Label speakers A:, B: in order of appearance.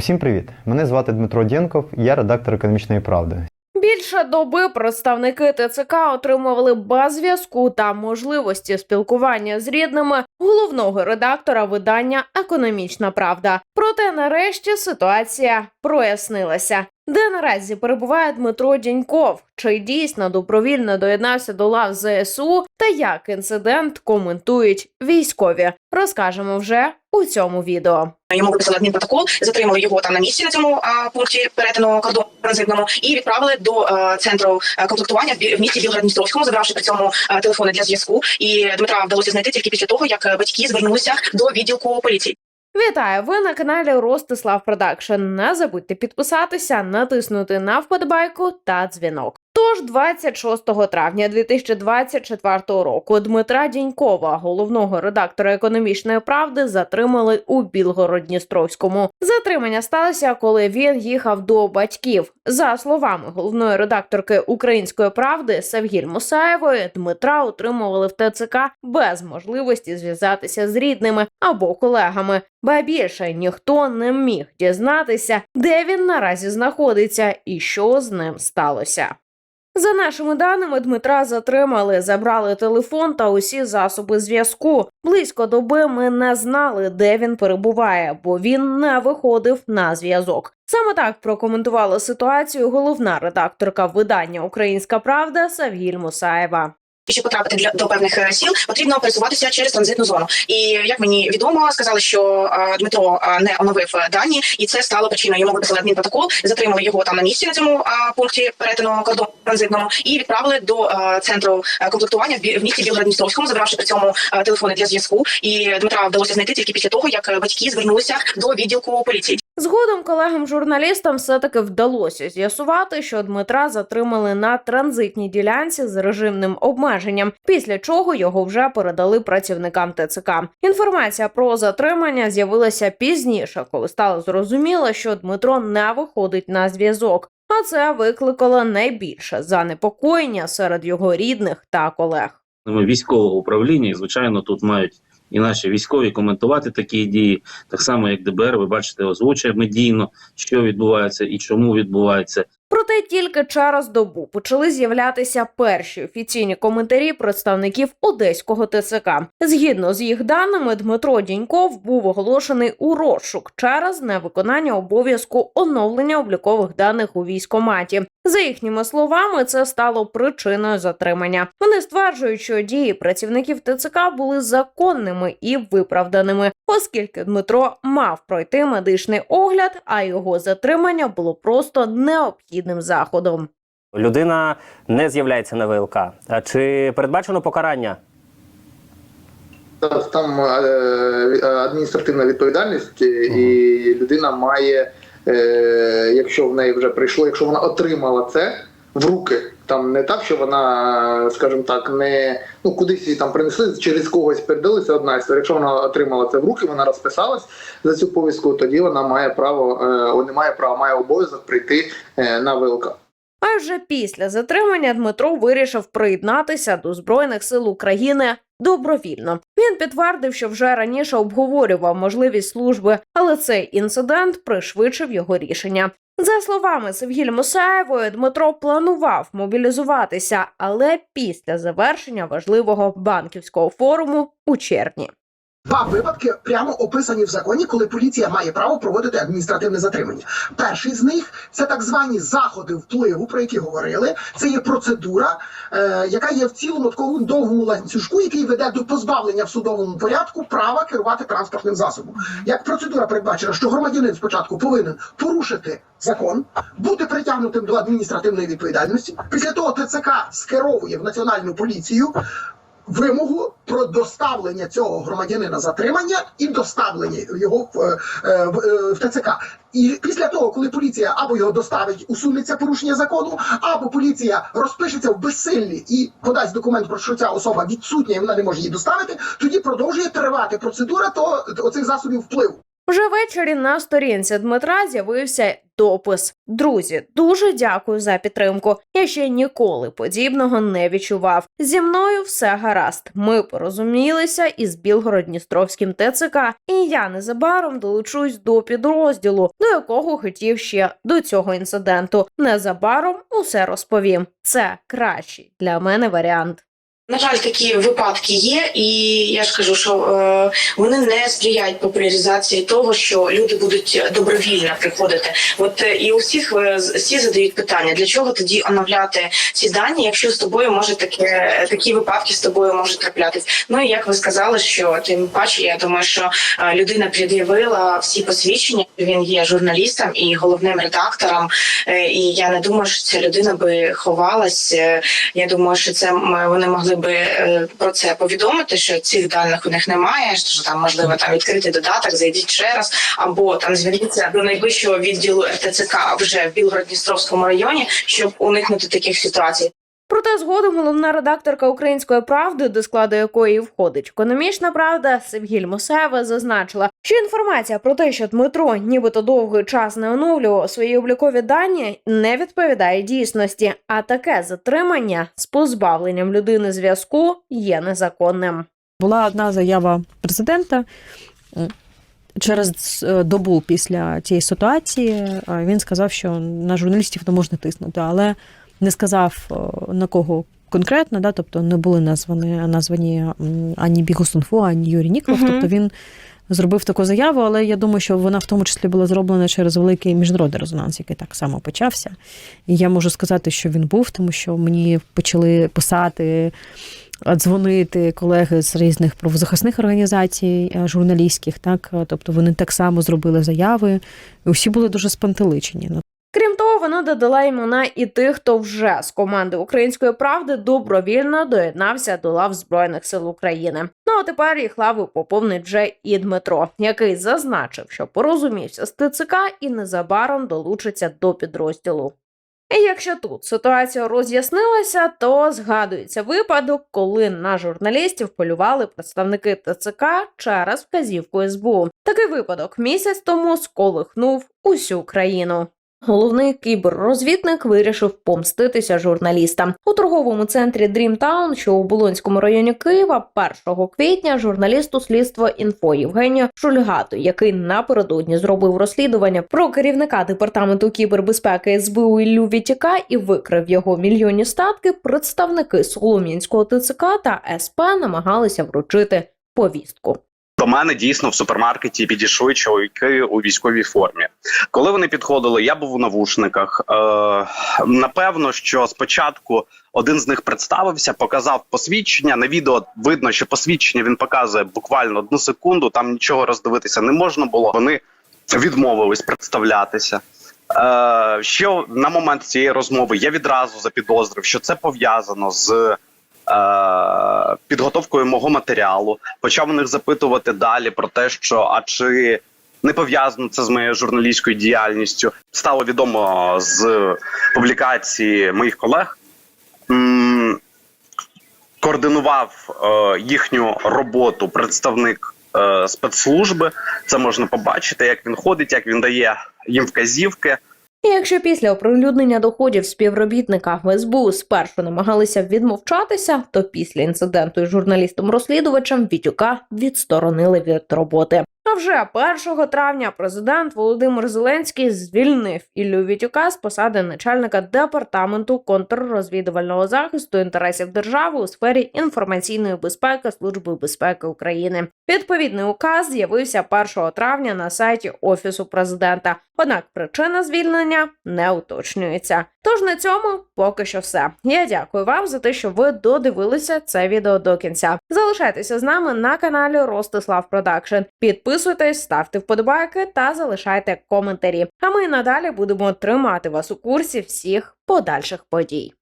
A: Усім привіт! Мене звати Дмитро Дєнков, я редактор економічної правди.
B: Більше доби представники ТЦК отримували без зв'язку та можливості спілкування з рідними головного редактора видання Економічна Правда. Проте нарешті ситуація прояснилася. Де наразі перебуває Дмитро Діньков? Чи дійсно добровільно доєднався до лав ЗСУ? Та як інцидент коментують військові? Розкажемо вже у цьому відео.
C: Йому виписали адмінпротокол, затримали його там на місці на цьому а, пункті перетину кордону транзитному і відправили до а, центру а, комплектування в, в місті Білгород-Дністровському, забравши при цьому а, телефони для зв'язку. І Дмитра вдалося знайти тільки після того, як батьки звернулися до відділку поліції.
B: Вітаю! Ви на каналі Ростислав Продакшн. Не забудьте підписатися, натиснути на вподобайку та дзвінок. Тож 26 травня 2024 року Дмитра Дінькова, головного редактора економічної правди, затримали у Білгород-Дністровському. Затримання сталося, коли він їхав до батьків. За словами головної редакторки Української правди Савгіль Мусаєвої, Дмитра утримували в ТЦК без можливості зв'язатися з рідними або колегами. Ба більше ніхто не міг дізнатися, де він наразі знаходиться і що з ним сталося. За нашими даними, Дмитра затримали, забрали телефон та усі засоби зв'язку. Близько доби ми не знали, де він перебуває, бо він не виходив на зв'язок. Саме так прокоментувала ситуацію головна редакторка видання Українська Правда Савгіль Мусаєва.
C: Щоб потрапити для до певних е, сіл, потрібно пересуватися через транзитну зону. І як мені відомо, сказали, що а, Дмитро а, не оновив е, дані, і це стало причиною. Йому виписали адмінпротокол, затримали його там на місці на цьому пункті перетину кордону транзитному і відправили до центру е, комплектування в, місті Білгород-Дністровському, забравши при цьому телефони для зв'язку. І Дмитра вдалося знайти тільки після того, як е, батьки звернулися до відділку поліції.
B: Згодом колегам-журналістам все-таки вдалося з'ясувати, що Дмитра затримали на транзитній ділянці з режимним обмеженням, після чого його вже передали працівникам ТЦК. Інформація про затримання з'явилася пізніше, коли стало зрозуміло, що Дмитро не виходить на зв'язок. А це викликало найбільше занепокоєння серед його рідних та колег.
D: Військового управління, звичайно, тут мають і наші військові коментувати такі дії, так само як ДБР. Ви бачите, озвучує медійно, що відбувається і чому відбувається.
B: Проте тільки через добу почали з'являтися перші офіційні коментарі представників одеського ТЦК. Згідно з їх даними, Дмитро Діньков був оголошений у розшук через невиконання обов'язку оновлення облікових даних у військоматі. За їхніми словами, це стало причиною затримання. Вони стверджують, що дії працівників ТЦК були законними і виправданими, оскільки Дмитро мав пройти медичний огляд, а його затримання було просто необхідним заходом.
E: Людина не з'являється на ВЛК. А Чи передбачено покарання?
F: Там е, е, адміністративна відповідальність, і людина має, якщо в неї вже прийшло, якщо вона отримала це в руки, там не так, що вона, скажімо так, не ну кудись її там принесли, через когось передали, це одна історія. Якщо вона отримала це в руки, вона розписалась за цю повістку, тоді вона має право, е, не має права, має обов'язок прийти е, на ВЛК.
B: А вже після затримання Дмитро вирішив приєднатися до Збройних сил України добровільно. Він підтвердив, що вже раніше обговорював можливість служби, але цей інцидент пришвидшив його рішення. За словами Севгіль Мусаєвої, Дмитро планував мобілізуватися, але після завершення важливого банківського форуму у червні.
G: Два випадки прямо описані в законі, коли поліція має право проводити адміністративне затримання. Перший з них це так звані заходи впливу, про які говорили. Це є процедура, е, яка є в цілому такому довгому ланцюжку, який веде до позбавлення в судовому порядку права керувати транспортним засобом. Як процедура передбачена, що громадянин спочатку повинен порушити закон, бути притягнутим до адміністративної відповідальності. Після того ТЦК скеровує в національну поліцію вимогу про доставлення цього громадянина затримання і доставлення його в, е, е, в, е, в ТЦК. І після того, коли поліція або його доставить, усунеться порушення закону, або поліція розпишеться в безсиллі і подасть документ про що ця особа відсутня, і вона не може її доставити, тоді продовжує тривати процедура того оцих засобів впливу.
B: Вже ввечері на сторінці Дмитра з'явився допис. Друзі, дуже дякую за підтримку. Я ще ніколи подібного не відчував. Зі мною все гаразд. Ми порозумілися із Білгород-Дністровським ТЦК, і я незабаром долучусь до підрозділу, до якого хотів ще до цього інциденту. Незабаром усе розповім. Це кращий для мене варіант.
C: На жаль, такі випадки є, і я ж кажу, що е, вони не сприяють популяризації того, що люди будуть добровільно приходити. От е, і у всіх е, всі задають питання, для чого тоді оновляти ці дані, якщо з тобою може таке такі випадки з тобою можуть траплятись. Ну і як ви сказали, що тим паче, я думаю, що е, людина пред'явила всі посвідчення. Він є журналістом і головним редактором. Е, і я не думаю, що ця людина би ховалась. Е, Я думаю, що це вони могли би е, про це повідомити, що цих даних у них немає. Що там можливо там відкрити додаток, зайдіть ще раз, або там зверніться до найближчого відділу РТЦК вже в Білгород-Дністровському районі, щоб уникнути таких ситуацій.
B: Проте згодом головна редакторка Української правди, до складу якої входить економічна правда, Севгіль Мусева, зазначила, що інформація про те, що Дмитро нібито довгий час не оновлював свої облікові дані, не відповідає дійсності. А таке затримання з позбавленням людини зв'язку є незаконним.
H: Була одна заява президента. Через е, добу після цієї ситуації е, він сказав, що на журналістів не можна тиснути, але не сказав е, на кого конкретно, да, тобто не були названі, названі ані Бігусунфо, ані Юрій Ніколов.
B: Мгм.
H: Тобто він зробив таку заяву, але я думаю, що вона в тому числі була зроблена через великий міжнародний резонанс, який так само почався. І я можу сказати, що він був, тому що мені почали писати дзвонити колеги з різних правозахисних організацій, е, журналістських, так е, тобто вони так само зробили заяви, і усі були дуже спантеличені.
B: Вона додала імена і тих, хто вже з команди Української правди добровільно доєднався до лав Збройних сил України. Ну а тепер їх лави поповнить вже і Дмитро, який зазначив, що порозумівся з ТЦК і незабаром долучиться до підрозділу. І якщо тут ситуація роз'яснилася, то згадується випадок, коли на журналістів полювали представники ТЦК через вказівку СБУ. Такий випадок місяць тому сколихнув усю країну. Головний кіберрозвідник вирішив помститися журналістам у торговому центрі Дрімтаун, що у Болонському районі Києва, 1 квітня журналісту слідства інфо Євгенію Шульгату, який напередодні зробив розслідування про керівника департаменту кібербезпеки СБУ Іллю Вітіка і викрив його мільйонні статки. Представники Солом'янського ТЦК та СП намагалися вручити повістку.
I: До мене дійсно в супермаркеті підійшли чоловіки у військовій формі. Коли вони підходили, я був у навушниках. Е, напевно, що спочатку один з них представився, показав посвідчення. На відео видно, що посвідчення він показує буквально одну секунду. Там нічого роздивитися не можна було. Вони відмовились представлятися. Е, що на момент цієї розмови я відразу запідозрив, що це пов'язано з підготовкою мого матеріалу. Почав у них запитувати далі про те, що а чи не пов'язано це з моєю журналістською діяльністю. Стало відомо з публікації моїх колег. Координував е, їхню роботу представник е, спецслужби. Це можна побачити, як він ходить, як він дає їм вказівки.
B: І якщо після оприлюднення доходів співробітника в СБУ спершу намагалися відмовчатися, то після інциденту із журналістом-розслідувачем Вітюка відсторонили від роботи. А вже 1 травня президент Володимир Зеленський звільнив Іллю Вітюка з посади начальника департаменту контррозвідувального захисту інтересів держави у сфері інформаційної безпеки Служби безпеки України. Відповідний указ з'явився 1 травня на сайті офісу президента. Однак причина звільнення не уточнюється. Тож на цьому поки що все. Я дякую вам за те, що ви додивилися це відео до кінця. Залишайтеся з нами на каналі Ростислав Продакшн. Підписуйтесь, ставте вподобайки та залишайте коментарі. А ми надалі будемо тримати вас у курсі всіх подальших подій.